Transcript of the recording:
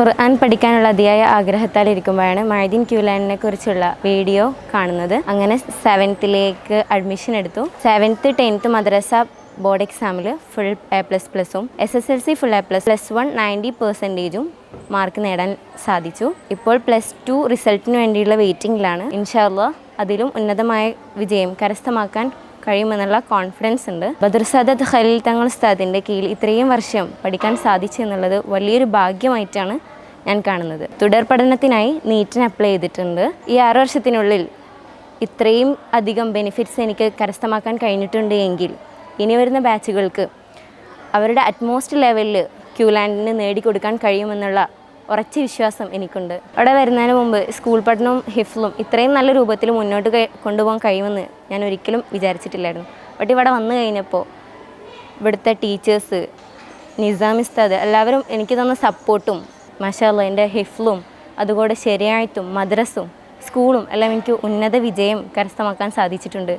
ഖുർആൻ പഠിക്കാനുള്ള അതിയായ ആഗ്രഹത്താൽ ഇരിക്കുമ്പോഴാണ് മൈദീൻ ക്യൂലാനിനെ കുറിച്ചുള്ള വീഡിയോ കാണുന്നത്. അങ്ങനെ സെവൻത്തിലേക്ക് അഡ്മിഷൻ എടുത്തു. സെവൻത്ത് ടെൻത്ത് മദ്രസ ബോർഡ് എക്സാമിൽ ഫുൾ എ പ്ലസ് പ്ലസും S S L C full A plus plus one ninety പെർസെന്റേജും mark നേടാൻ സാധിച്ചു. ഇപ്പോൾ പ്ലസ് ടു റിസൾട്ടിന് വേണ്ടിയുള്ള വെയിറ്റിംഗിലാണ് ഇൻഷാല്ല അതിലും ഉന്നതമായ വിജയം കരസ്ഥമാക്കാൻ കഴിയുമെന്നുള്ള കോൺഫിഡൻസ് ഉണ്ട്. ബദർ ഖലീൽ തങ്ങൾ ഉസ്താദിന്റെ കീഴിൽ ഇത്രയും വർഷം പഠിക്കാൻ സാധിച്ചു എന്നുള്ളത് വലിയൊരു ഭാഗ്യമായിട്ടാണ് ഞാൻ കാണുന്നത്. തുടർ പഠനത്തിനായി നീറ്റിന് അപ്ലൈ ചെയ്തിട്ടുണ്ട്. ഈ ആറ് വർഷത്തിനുള്ളിൽ ഇത്രയും അധികം ബെനിഫിറ്റ്സ് എനിക്ക് കരസ്ഥമാക്കാൻ കഴിഞ്ഞിട്ടുണ്ട് എങ്കിൽ ഇനി വരുന്ന ബാച്ചുകൾക്ക് അവരുടെ അറ്റ്മോസ്റ്റ് ലെവലിൽ ക്യൂലാൻഡിന് നേടിക്കൊടുക്കാൻ കഴിയുമെന്നുള്ള ഉറച്ച വിശ്വാസം എനിക്കുണ്ട്. അവിടെ വരുന്നതിന് മുമ്പ് സ്കൂൾ പഠനവും ഹിഫ്ലും ഇത്രയും നല്ല രൂപത്തിൽ മുന്നോട്ട് കൊണ്ടുപോകാൻ കഴിയുമെന്ന് ഞാൻ ഒരിക്കലും വിചാരിച്ചിട്ടില്ലായിരുന്നു. ബട്ട് ഇവിടെ വന്നു കഴിഞ്ഞപ്പോൾ ഇവിടുത്തെ ടീച്ചേഴ്സ് നിസാമിസ്താദ് എല്ലാവരും എനിക്ക് തന്ന സപ്പോർട്ടും മഷാല്ല എന്റെ ഹിഫ്ലും അതുകൂടെ ശരിയായിട്ടും മദ്രസും സ്കൂളും എല്ലാം എനിക്ക് ഉന്നത വിജയം കരസ്ഥമാക്കാൻ സാധിച്ചിട്ടുണ്ട്.